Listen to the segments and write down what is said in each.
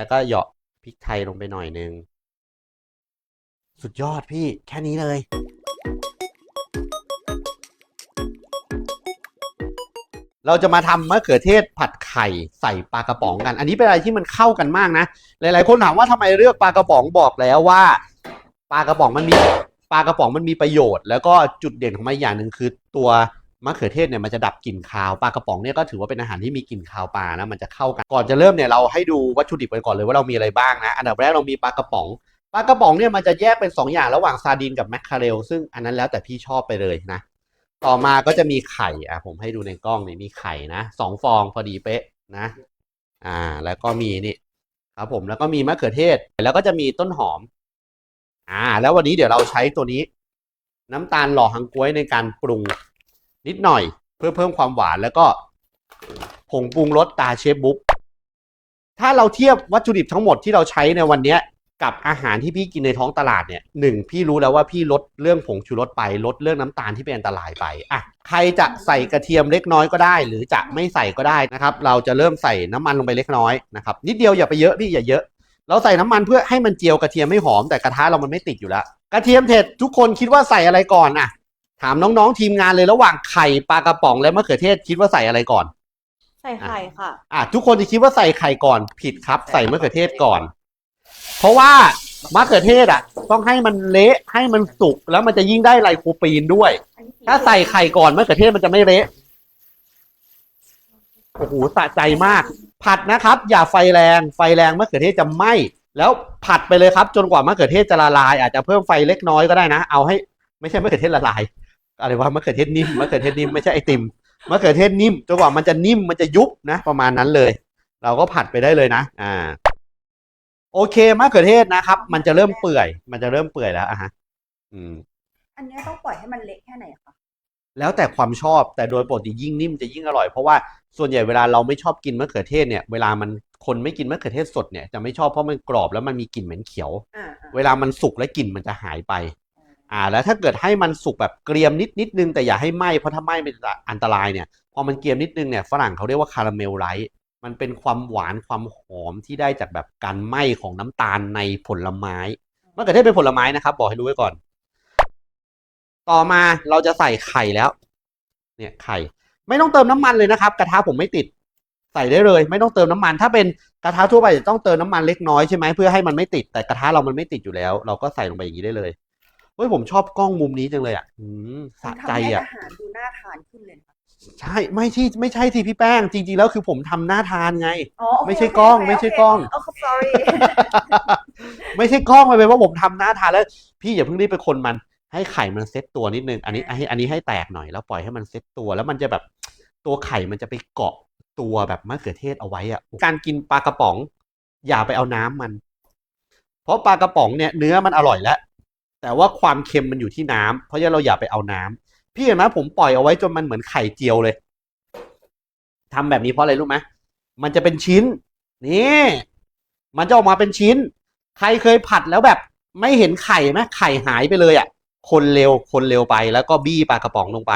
แล้วก็เหยาะพริกไทยลงไปหน่อยนึง สุดยอดพี่แค่นี้เลย เราจะมาทำมะเขือเทศผัดไข่ใส่ปลากระป๋องกัน อันนี้เป็นอะไรที่มันเข้ากันมากนะ หลาย ๆ คนถามว่าทำไมเลือกปลากระป๋องบอกแล้วว่าปลากระป๋องมันมีปลากระป๋องมันมีประโยชน์ แล้วก็จุดเด่นของมันอย่างหนึ่งคือตัว มะเขือเทศเนี่ยมันจะดับกลิ่นคาวปลากระป๋องเนี่ยก็ถือว่าเป็นอาหารที่มีกลิ่นคาวปลานะมันจะเข้ากันก่อนจะเริ่มเนี่ยเราให้ดูวัตถุดิบกันก่อนเลยว่าเรามีอะไรบ้างนะอันดับแรกเรามีปลากระป๋องปลากระป๋องเนี่ยมันจะแยกเป็นสองอย่างระหว่างซาดีนกับแมคคาเรลซึ่งอันนั้นแล้วแต่พี่ชอบไปเลยนะต่อมาก็จะมีไข่อะผมให้ดูในกล้องนี่มีไข่นะสองฟองพอดีเป๊ะนะ อ่า แล้วก็มีนี่ครับผมแล้วก็มีมะเขือเทศแล้วก็จะมีต้นหอม อ่า แล้ววันนี้เดี๋ยวเราใช้ตัวนี้ น้ำตาลหล่อฮังกล้วยในการปรุง นิดหน่อย เพื่อเพิ่มความหวานแล้วก็ผงปรุงรสตาเชฟบุ๊กถ้าเราเทียบวัตถุดิบทั้งหมดที่เราใช้ในวันนี้กับอาหารที่พี่กินในท้องตลาดเนี่ยหนึ่งพี่รู้แล้วว่าพี่ลดเรื่องผงชูรสไปลดเรื่องน้ำตาลที่เป็นอันตรายไปอะใครจะใส่กระเทียมเล็กน้อยก็ได้ หรือจะไม่ใส่ก็ได้นะครับ เราจะเริ่มใส่น้ำมันลงไปเล็กน้อยนะครับนิดเดียวอย่าไปเยอะพี่อย่าเยอะ เราใส่น้ำมันเพื่อให้มันเจียวกระเทียมไม่หอมแต่กระทะเรามันไม่ติดอยู่แล้ว กระเทียมเผ็ดทุกคนคิดว่าใส่อะไรก่อนอะ ถามน้องๆทีมงานเลยระหว่างไข่ปลากระป๋องและมะเขือเทศคิดว่าใส่อะไรก่อน ใส่ไข่ค่ะ อะทุกคนจะคิดว่าใส่ไข่ก่อนผิดครับ ใส่มะเขือเทศก่อน เพราะว่ามะเขือเทศอะ ต้องให้มันเละให้มันสุกแล้วมันจะยิ่งได้ไลโคปีนด้วย ถ้าใส่ไข่ก่อนมะเขือเทศมันจะไม่เละโอ้โหสะใจมาก ผัดนะครับ อย่าไฟแรงไฟแรงมะเขือเทศจะไหม้แล้วผัดไปเลยครับ จนกว่ามะเขือเทศจะละลาย อาจจะเพิ่มไฟเล็กน้อยก็ได้นะ เอาให้ ไม่ใช่มะเขือเทศละลาย อะไรวะมะเขือเทศนิ่มมะเขือเทศนิ่มไม่ใช่ไอติมมะเขือเทศนิ่มจนกว่ามันจะนิ่มมันจะยุบนะ ประมาณนั้นเลย เราก็ผัดไปได้เลยนะอ่าโอเคมะเขือเทศนะครับ มันจะเริ่มเปื่อย มันจะเริ่มเปื่อยแล้วอะฮะอืม อันนี้ต้องปล่อยให้มันเละแค่ไหนคะแล้วแต่ความชอบแต่โดยปกติยิ่งนิ่มจะยิ่งอร่อยเพราะว่าส่วนใหญ่เวลาเราไม่ชอบกินมะเขือเทศเนี่ยเวลามันคนไม่กินมะเขือเทศสดเนี่ยจะไม่ชอบเพราะมันกรอบแล้วมันมีกลิ่นเหม็นเขียว อ่าอ่าเวลามันสุกแล้วกลิ่นมันจะหายไป อ่าแล้วถ้าเกิดให้มันสุกแบบเกรียมนิดนิดนึงแต่อย่าให้ไหม้เพราะถ้าไหม้เป็นอันตรายเนี่ยพอมันเกรียมนิดนึงเนี่ยฝรั่งเขาเรียกว่าคาราเมลไลท์มันเป็นความหวานความหอมที่ได้จากแบบการไหม้ของน้ำตาลในผลไม้มะเขือเทศเป็นผลไม้นะครับ บอกให้รู้ไว้ก่อน ต่อมาเราจะใส่ไข่แล้ว เนี่ยไข่ ไม่ต้องเติมน้ำมันเลยนะครับ กระทะผมไม่ติด ใส่ได้เลย ไม่ต้องเติมน้ำมัน ถ้าเป็นกระทะทั่วไปจะต้องเติมน้ำมันเล็กน้อยใช่ไหมเพื่อให้มันไม่ติดแต่กระทะเรามันไม่ติดอยู่แล้ว เราก็ใส่ลงไปอย่างนี้ได้เลย ฮ้ยผมชอบกล้องมุมนี้จังเลยอะอืมสะใจทำให้อะอาหารดูน่าทานขึ้นเลยค่ะใช่ไม่ใช่ไม่ใช่สิพี่แป้ง จริง ๆ แล้วคือผมทำหน้าทานไง อ๋อโอเคไม่ใช่กล้องโเคไม่ใช่กล้องโอเค sorry ไม่ใช่กล้องไปเป็นว่าผมทำหน้าทานแล้ว พี่อย่าเพิ่งรีบไปคนมัน ให้ไข่มันเซ็ตตัวนิดนึง อันนี้อันนี้อันนี้ให้แตกหน่อยแล้วปล่อยให้มันเซ็ตตัว แล้วมันจะแบบตัวไข่มันจะไปเกาะตัวแบบมะเขือเทศเอาไว้อะการกินปลากระป๋อง อย่าไปเอาน้ำมัน เพราะปลากระป๋องเนี่ยเนื้อมันอร่อยแล้ว แต่ว่าความเค็มมันอยู่ที่น้ำเพราะฉะนั้นเราอย่าไปเอาน้ำพี่เห็นไหมผมปล่อยเอาไว้จนมันเหมือนไข่เจียวเลยทำแบบนี้เพราะอะไรรู้ไหมมันจะเป็นชิ้น นี่ มันจะออกมาเป็นชิ้น ใครเคยผัดแล้วแบบ ไม่เห็นไข่ไหมไข่หายไปเลยอะ่ะ คนเร็วคนเร็วไปแล้วก็บี้ปลากระป๋องลงไป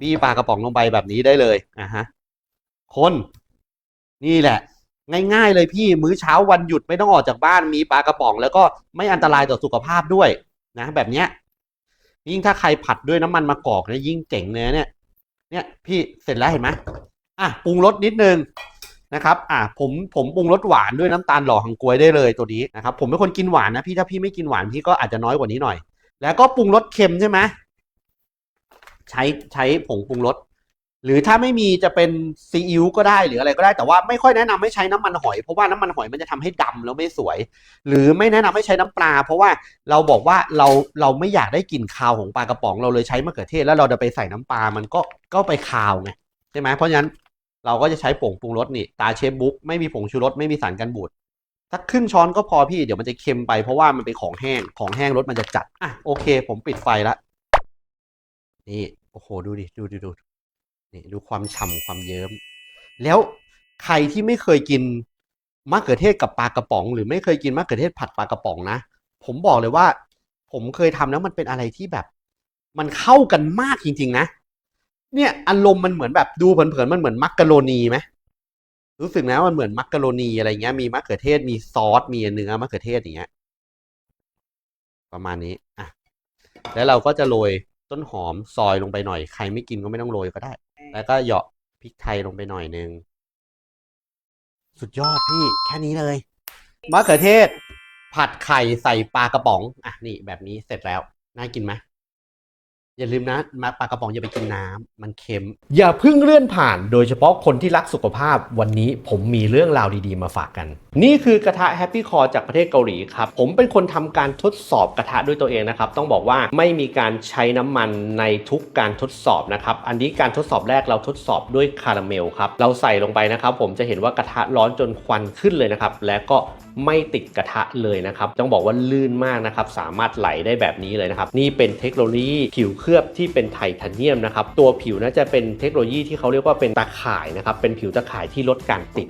บี้ปลากระป๋องลงไปแบบนี้ได้เลยอะฮะ คน นี่แหละ ง่ายๆเลยพี่มื้อเช้าวันหยุดไม่ต้องออกจากบ้านมีปลากระป๋อง แล้วก็ไม่อันตรายต่อสุขภาพด้วยนะ แบบเนี้ยยิ่งถ้าใครผัดด้วยน้ำมันมะกอกเนี่ยยิ่งเจ๋งเลยนะเนี่ย เนี่ยพี่เสร็จแล้วเห็นไหมอะปรุงรสนิดนึงนะครับ อ่าผมผมปรุงรสหวานด้วยน้ำตาลหล่อหังกวยได้เลยตัวนี้นะครับ ผมเป็นคนกินหวานนะพี่ถ้าพี่ไม่กินหวานพี่ก็อาจจะน้อยกว่านี้หน่อย แล้วก็ปรุงรสเค็มใช่ไหมใช้ใช้ผงปรุงรส หรือถ้าไม่มีจะเป็นซีอิ๊วก็ได้หรืออะไรก็ได้แต่ว่าไม่ค่อยแนะนำให้ใช้น้ำมันหอย เพราะว่าน้ำมันหอยมันจะทำให้ดำแล้วไม่สวย หรือไม่แนะนำให้ใช้น้ำปลา เพราะว่าเราบอกว่าเราเราไม่อยากได้กลิ่นคาวของปลากระป๋องเราเลยใช้มะเขือเทศแล้วเราจะไปใส่น้ำปลามันก็ก็ไปคาวไงใช่ไหมเพราะฉะนั้นเราก็จะใช้ผงปรุงรสนี่ตาเชฟบุ๊กไม่มีผงชูรสไม่มีสารกันบูดสักครึ่งช้อนก็พอพี่เดี๋ยวมันจะเค็มไปเพราะว่ามันเป็นของแห้งของแห้งรสมันจะจัดอะโอเค ผมปิดไฟละนี่โอ้โหดูดิดูดิดู นี่ดูความฉ่ำความเยิ้ม แล้วใครที่ไม่เคยกินมะเขือเทศกับปลากระป๋อง หรือไม่เคยกินมะเขือเทศผัดปลากระป๋องนะ ผมบอกเลยว่า ผมเคยทำแล้วมันเป็นอะไรที่แบบ มันเข้ากันมากจริง ๆ นะ เนี่ยอารมณ์มันเหมือนแบบดูเผินๆมันเหมือนมักกะโรนีไหมรู้สึกนะมันเหมือนมักกะโรนีอะไรเงี้ยมีมะเขือเทศมีซอสมีเนื้อมะเขือเทศอย่างเงี้ยประมาณนี้อะแล้วเราก็จะโรยต้นหอมซอยลงไปหน่อย ใครไม่กินก็ไม่ต้องโรยก็ได้ แล้วก็เหยาะพริกไทยลงไปหน่อยนึง สุดยอดพี่แค่นี้เลยมะเขือเทศ ผัดไข่ใส่ปลากระป๋อง อะนี่แบบนี้เสร็จแล้ว น่ากินไหมอย่าลืมนะมาปลากระป๋องอย่าไปกินน้ำมันเค็ม อย่าเพิ่งเลื่อนผ่าน โดยเฉพาะคนที่รักสุขภาพวันนี้ผมมีเรื่องราวดีๆมาฝากกัน นี่คือกระทะ Happy Core จากประเทศเกาหลีครับ ผมเป็นคนทำการทดสอบกระทะด้วยตัวเองนะครับ ต้องบอกว่าไม่มีการใช้น้ำมันในทุกการทดสอบนะครับ อันนี้การทดสอบแรกเราทดสอบด้วยคาราเมลครับ เราใส่ลงไปนะครับ ผมจะเห็นว่ากระทะร้อนจนควันขึ้นเลยนะครับ และก็ไม่ติดกระทะเลยนะครับ ต้องบอกว่าลื่นมากนะครับ สามารถไหลได้แบบนี้เลยนะครับ นี่เป็นเทคโนโลยีผิวเคลือบที่เป็นไทเทเนียมนะครับ ตัวผิวน่าจะเป็นเทคโนโลยีที่เขาเรียกว่าเป็นตาข่ายนะครับ เป็นผิวตาข่ายที่ลดการติด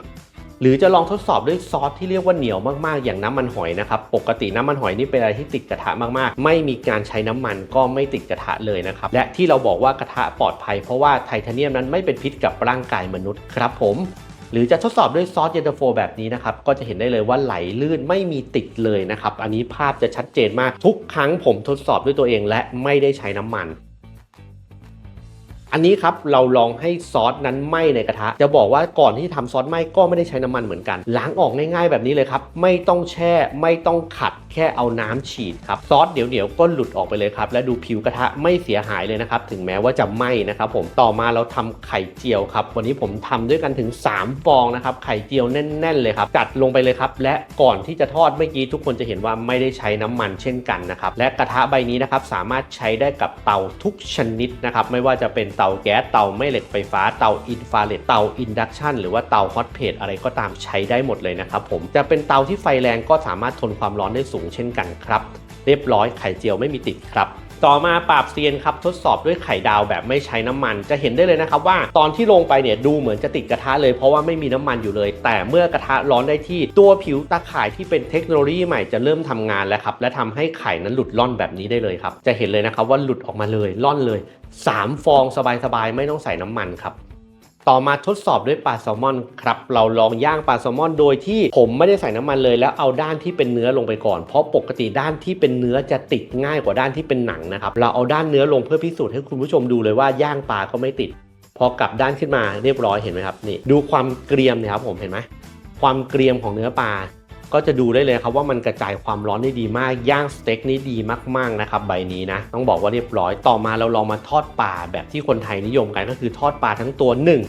หรือจะลองทดสอบด้วยซอสที่เรียกว่าเหนียวมากๆ อย่างน้ำมันหอยนะครับ ปกติน้ำมันหอยนี่เป็นอะไรที่ติดกระทะมากๆ ไม่มีการใช้น้ำมันก็ไม่ติดกระทะเลยนะครับ และที่เราบอกว่ากระทะปลอดภัยเพราะว่าไทเทเนียมนั้นไม่เป็นพิษกับร่างกายมนุษย์ครับผมหรือจะทดสอบด้วยซอสเย็นตาโฟแบบนี้นะครับ ก็จะเห็นได้เลยว่าไหลลื่นไม่มีติดเลยนะครับ อันนี้ภาพจะชัดเจนมากทุกครั้งผมทดสอบด้วยตัวเองและไม่ได้ใช้น้ำมัน อันนี้ครับเราลองให้ซอสนั้นไหม้ในกระทะ จะบอกว่าก่อนที่จะทำซอสไหม้ก็ไม่ได้ใช้น้ำมันเหมือนกัน ล้างออกง่ายๆแบบนี้เลยครับ ไม่ต้องแช่ไม่ต้องขัดแค่เอาน้ำฉีดครับซอสเดี๋ยวๆก็หลุดออกไปเลยครับ และดูผิวกระทะไม่เสียหายเลยนะครับ ถึงแม้ว่าจะไหม้นะครับผมต่อมาเราทำไข่เจียวครับ วันนี้ผมทำด้วยกันถึง 3 ฟองนะครับไข่เจียวแน่น ๆ เลยครับจัดลงไปเลยครับและก่อนที่จะทอดเมื่อกี้ทุกคนจะเห็นว่าไม่ได้ใช้น้ำมันเช่นกันนะครับและกระทะใบนี้นะครับสามารถใช้ได้กับเตาทุกชนิดนะครับไม่ว่าจะเป็นเตาแก๊สเตาแม่เหล็กไฟฟ้าเตาอินฟราเรดเตาอินดักชันหรือว่าเตาฮอตเพลทอะไรก็ตามใช้ได้หมดเลยนะครับผมจะเป็นเตาที่ไฟแรงก็สามารถทนความร้อนได้สูงเช่นกันครับ เรียบร้อยไข่เจียวไม่มีติดครับต่อมาปราบเซียนครับทดสอบด้วยไข่ดาวแบบไม่ใช้น้ำมัน จะเห็นได้เลยนะครับว่าตอนที่ลงไปเนี่ยดูเหมือนจะติดกระทะเลยเพราะว่าไม่มีน้ำมันอยู่เลย แต่เมื่อกระทะร้อนได้ที่ตัวผิวตาข่ายที่เป็นเทคโนโลยีใหม่จะเริ่มทำงานแล้วครับและทำให้ไข่นั้นหลุดล่อนแบบนี้ได้เลยครับจะเห็นเลยนะครับว่าหลุดออกมาเลยล่อนเลย 3 ฟองสบายๆ ไม่ต้องใส่น้ำมันครับ ต่อมาทดสอบด้วยปลาแซลมอนครับ เราลองย่างปลาแซลมอนโดยที่ผมไม่ได้ใส่น้ำมันเลย แล้วเอาด้านที่เป็นเนื้อลงไปก่อน เพราะปกติด้านที่เป็นเนื้อจะติดง่ายกว่าด้านที่เป็นหนังนะครับ เราเอาด้านเนื้อลงเพื่อพิสูจน์ให้คุณผู้ชมดูเลยว่าย่างปลาก็ไม่ติด พอกลับด้านขึ้นมาเรียบร้อยเห็นไหมครับนี่ดูความเกรียมนี่ยครับผมเห็นไหมความเกรียมของเนื้อปลา ก็จะดูได้เลยครับว่ามันกระจายความร้อนได้ดีมากย่างสเต็กนี่ดีมากๆนะครับใบนี้นะต้องบอกว่าเรียบร้อยต่อมาเราลองมาทอดปลาแบบที่คนไทยนิยมกันก็คือทอดปลาทั้งตัวหนึ่ง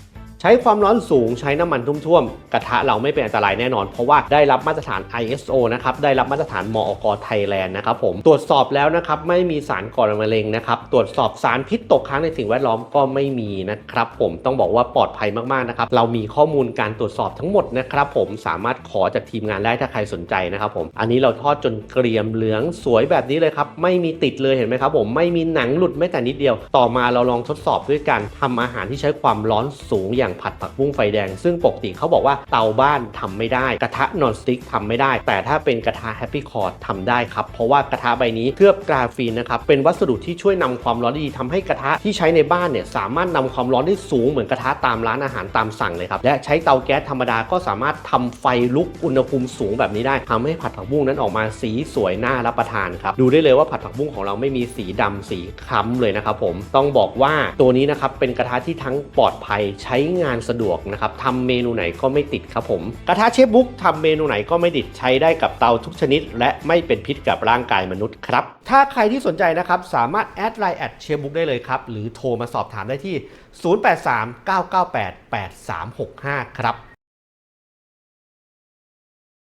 ใช้ความร้อนสูงใช้น้ำมันท่วมๆ กระทะเราไม่เป็นอันตรายแน่นอน เพราะว่าได้รับมาตรฐาน ISO นะครับ ได้รับมาตรฐานมอกไทยแลนด์นะครับผม ตรวจสอบแล้วนะครับ ไม่มีสารก่อมะเร็งนะครับ ตรวจสอบสารพิษตกค้างในสิ่งแวดล้อมก็ไม่มีนะครับผม ต้องบอกว่าปลอดภัยมากๆ นะครับ เรามีข้อมูลการตรวจสอบทั้งหมดนะครับผม สามารถขอจากทีมงานได้ถ้าใครสนใจนะครับผม อันนี้เราทอดจนเกรียมเหลืองสวยแบบนี้เลยครับ ไม่มีติดเลยเห็นไหมครับผม ไม่มีหนังหลุดแม้แต่นิดเดียว ต่อมาเราลองทดสอบด้วยการทำอาหารที่ใช้ความร้อนสูงอย่างผัดผักบุ้งไฟแดง ซึ่งปกติเขาบอกว่าเตาบ้านทำไม่ได้ กระทะนอนสติ๊กทำไม่ได้ แต่ถ้าเป็นกระทะแฮปปี้คอร์ดทำได้ครับ เพราะว่ากระทะใบนี้เคลือบกราฟีนนะครับเป็นวัสดุที่ช่วยนำความร้อนดีทำให้กระทะที่ใช้ในบ้านเนี่ยสามารถนำความร้อนได้สูงเหมือนกระทะตามร้านอาหารตามสั่งเลยครับและใช้เตาแก๊สธรรมดาก็สามารถทำไฟลุกอุณหภูมิสูงแบบนี้ได้ทำให้ผัดผักบุ้งนั้นออกมาสีสวยน่ารับประทานครับดูได้เลยว่าผัดผักบุ้งของเราไม่มีสีดำสีคล้ำเลยนะครับผมต้องบอกว่าตัวนี้นะครับเป็นกระทะที่ทั้งปลอดภัยใช้งงานสะดวกนะครับทำเมนูไหนก็ไม่ติดครับผม กระทะเชฟบุ๊กทำเมนูไหนก็ไม่ติดใช้ได้กับเตาทุกชนิด และไม่เป็นพิษกับร่างกายมนุษย์ครับ ถ้าใครที่สนใจนะครับสามารถแอดไลน์แอดเชฟบุ๊กได้เลยครับ หรือโทรมาสอบถามได้ที่ 0839988365 ครับ